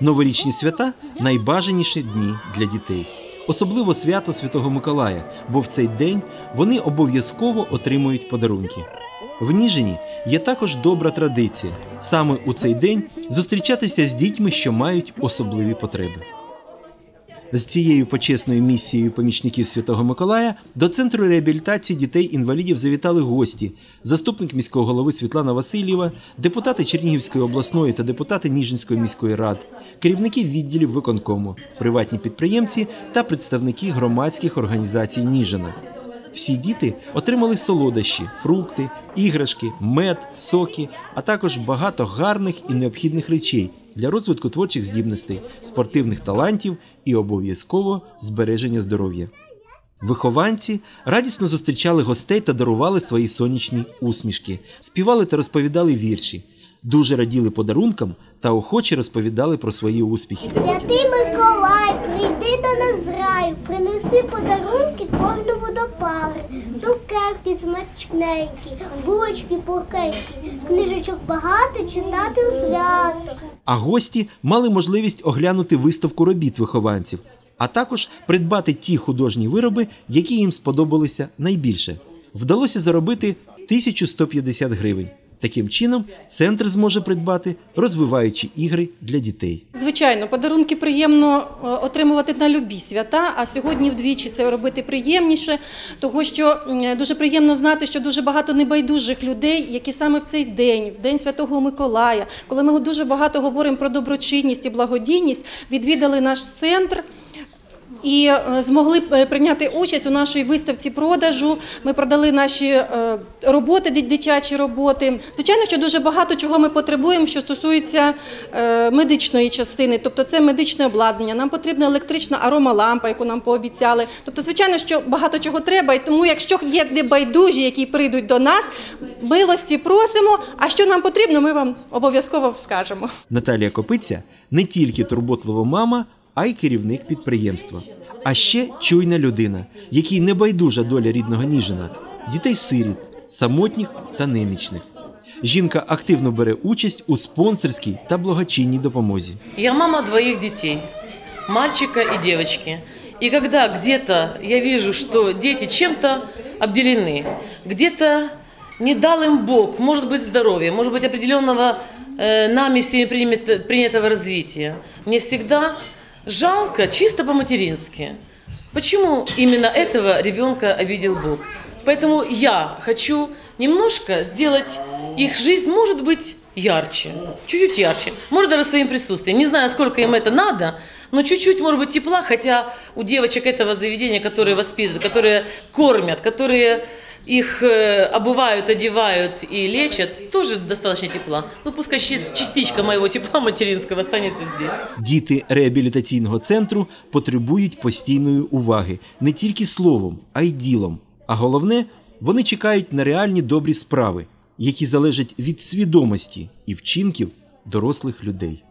Новорічні свята найбажаніші дні для дітей. Особливо свято Святого Миколая, бо в цей день вони обов'язково отримують подарунки. В Ніжині є також добра традиція саме у цей день зустрічатися з дітьми, що мають особливі потреби. З цією почесною місією помічників Святого Миколая до центру реабілітації дітей-інвалідів завітали гості: заступник міського голови Світлана Васильєва, депутати Чернігівської обласної та депутати Ніжинської міської ради, керівники відділів виконкому, приватні підприємці та представники громадських організацій Ніжина. Всі діти отримали солодощі, фрукти, іграшки, мед, соки, а також багато гарних і необхідних речей для розвитку творчих здібностей, спортивних талантів і обов'язково збереження здоров'я. Вихованці радісно зустрічали гостей та дарували свої сонячні усмішки, співали та розповідали вірші, дуже раділи подарункам та охоче розповідали про свої успіхи. Святий Миколай, прийди до нас з раю, принеси подарунки кожному смачненькі, булочки пухенькі, книжечок багато читати у свято. А гості мали можливість оглянути виставку робіт вихованців, а також придбати ті художні вироби, які їм сподобалися найбільше. Вдалося заробити 1150 гривень. Таким чином, центр зможе придбати розвиваючі ігри для дітей. Звичайно, подарунки приємно е, отримувати на любі свята, а сьогодні вдвічі це робити приємніше, того що дуже приємно знати, що дуже багато небайдужих людей, які саме в цей день, в день Святого Миколая, коли ми дуже багато говоримо про доброчинність і благодійність, відвідали наш центр. І е, змогли е, прийняти участь у нашій виставці продажу. Ми продали наші е, роботи, дитячі роботи. Звичайно, що дуже багато чого ми потребуємо, що стосується медичної частини, тобто це медичне обладнання. Нам потрібна електрична аромалампа, яку нам пообіцяли. Тобто, звичайно, що багато чого треба. І тому, якщо є небайдужі, які прийдуть до нас, милості просимо. А що нам потрібно, ми вам обов'язково скажемо. Наталія Копиця не тільки турботлива мама, а й керівник підприємства. А ще чуйна людина, якій не байдужа доля рідного Ніжина, дітей-сиріт, самотніх та немічних. Жінка активно бере участь у спонсорській та благочинній допомозі. Я мама двоих детей, мальчика и девочки. И когда где-то я вижу, что дети чем-то обделены, где-то не дал им Бог, может быть, здоровья, может быть, определенного э, нами всеми принято- принятого развития, мне всегда Жалко, чисто по-матерински. Почему именно этого ребенка обидел Бог? Поэтому я хочу немножко сделать их жизнь, может быть, ярче, чуть-чуть ярче, может даже своим присутствием. Не знаю, сколько им это надо, но чуть-чуть, может быть, тепла, хотя у девочек этого заведения, которые воспитывают, которые кормят, которые их э, обувают, одевают и лечат, тоже достаточно тепла. Ну, пускай частичка моего тепла материнского останется здесь. Діти реабілітаційного центру потребують постійної уваги не тільки словом, а й ділом. А головне, вони чекають на реальні добрі справи, які залежать від свідомості і вчинків дорослих людей.